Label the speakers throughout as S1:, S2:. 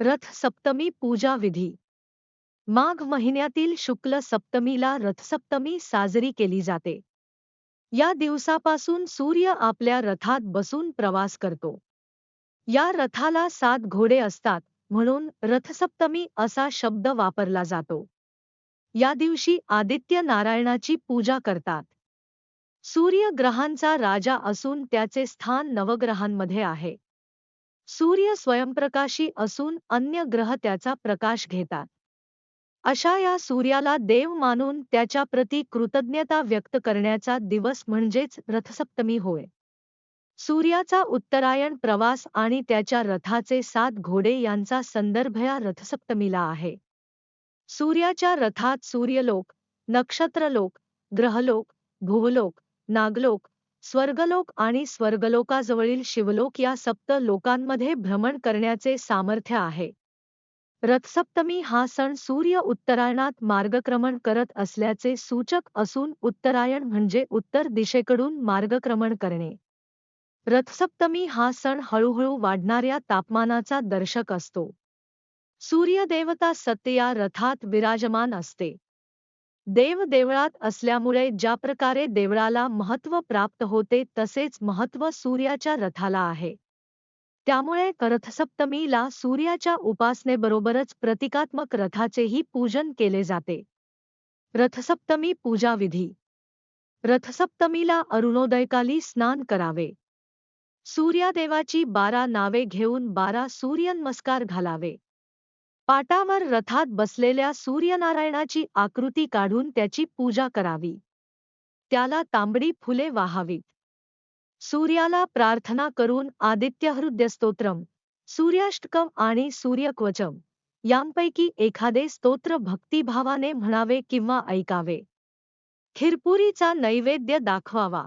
S1: रथ सप्तमी पूजा विधी. माघ महिन्यातील शुक्ल सप्तमीला रथसप्तमी साजरी केली जाते. या दिवसापासून सूर्य आपल्या रथात बसून प्रवास करतो. या रथाला सात घोडे असतात म्हणून रथसप्तमी असा शब्द वापरला जातो. या दिवशी आदित्य नारायणाची पूजा करतात. सूर्य ग्रहांचा राजा असून त्याचे स्थान नवग्रहांमध्ये आहे. सूर्य स्वयंप्रकाशी असून अन्य ग्रह त्याचा प्रकाश घेतात. अशा या सूर्याला देव मानून त्याच्या प्रती कृतज्ञता व्यक्त करण्याचा दिवस म्हणजेच रथसप्तमी होय. सूर्याचा उत्तरायण प्रवास आणि त्याच्या रथाचे सात घोडे यांचा संदर्भ या रथसप्तमीला आहे. सूर्याच्या रथात सूर्यलोक नक्षत्रलोक ग्रहलोक भुवलोक नागलोक स्वर्गलोक आणि स्वर्गलोकाजवळील शिवलोक या सप्त लोकांमध्ये भ्रमण करण्याचे सामर्थ्य आहे. रथसप्तमी हा सण सूर्य उत्तरायणात मार्गक्रमण करत असल्याचे सूचक असून उत्तरायण म्हणजे उत्तर दिशेकडून मार्गक्रमण करणे. रथसप्तमी हा सण हळूहळू वाढणाऱ्या तापमानाचा दर्शक असतो. सूर्यदेवता सत्य या रथात विराजमान असते. देव देवळात असल्यामुळे ज्या प्रकारे देवळाला महत्त्व प्राप्त होते तसेच महत्त्व सूर्याच्या रथाला आहे. त्यामुळे रथसप्तमीला सूर्याच्या उपासनेबरोबरच प्रतिकात्मक रथाचेही पूजन केले जाते. रथसप्तमी पूजा विधी रथसप्तमीला अरुणोदयकाली स्नान करावे. सूर्यादेवाची बारा नावे घेऊन बारा सूर्यनमस्कार घालावे. पाटावर रथात बसलेल्या सूर्यनारायणाची आकृती काढून त्याची पूजा करावी. त्याला तांबडी फुले वाहावीत. सूर्याला प्रार्थना करून आदित्यहृदयस्तोत्रम सूर्याष्टकम आणि सूर्यक्वचम यांपैकी एखादे स्तोत्र भक्तिभावाने म्हणावे किंवा ऐकावे. खिरपुरीचा नैवेद्य दाखवावा.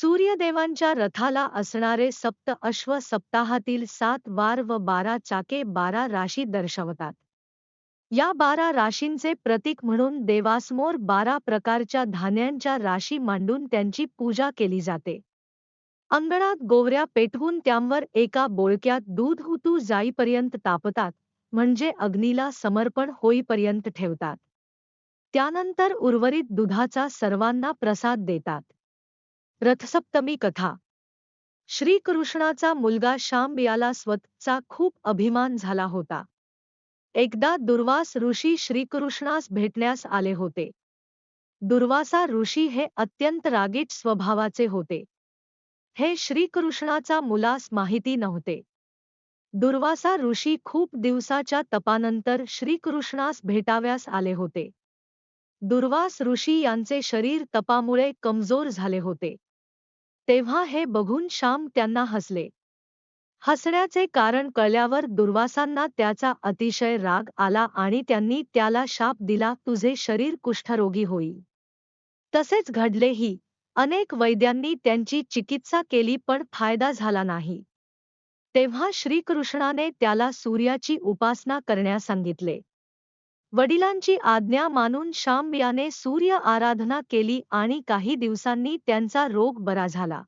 S1: सूर्यदेवांच्या रथाला असणारे सप्त अश्व सप्ताहातील सात वार व बारा चाके बारा राशी दर्शवतात. या बारा राशींचे प्रतीक म्हणून देवासमोर बारा प्रकारच्या धान्यांच्या राशी मांडून त्यांची पूजा केली जाते. अंगणात गोवऱ्या पेटवून त्यांवर एका बोळक्यात दूध हुतू जाईपर्यंत तापतात म्हणजे अग्नीला समर्पण होईपर्यंत ठेवतात. त्यानंतर उर्वरित दुधाचा सर्वांना प्रसाद देतात. रथसप्तमी कथा. श्रीकृष्णाचा मुलगा श्याम याला स्वतःचा खूप अभिमान झाला होता. एकदा दुर्वास ऋषी श्रीकृष्णास भेटण्यास आले होते. दुर्वासा ऋषी हे अत्यंत रागीट स्वभावाचे होते. हे श्रीकृष्णाचा मुलास माहिती नव्हते. दुर्वासा ऋषी खूप दिवसाच्या तपानंतर श्रीकृष्णास भेटाव्यास आले होते. दुर्वास ऋषी यांचे शरीर तपामुळे कमजोर झाले होते. तेव्हा हे बघून श्याम त्यांना हसले. हसण्याचे कारण कळल्यावर दुर्वासांना त्याचा अतिशय राग आला आणि त्यांनी त्याला शाप दिला तुझे शरीर कुष्ठरोगी होईल. तसेच घडलेही. अनेक वैद्यांनी त्यांची चिकित्सा केली पण फायदा झाला नाही. तेव्हा श्रीकृष्णाने त्याला सूर्याची उपासना करण्यास सांगितले. वडिलांची आज्ञा मानून शाम याने सूर्य आराधना केली आणि काही दिवसांनी त्यांचा रोग बरा झाला.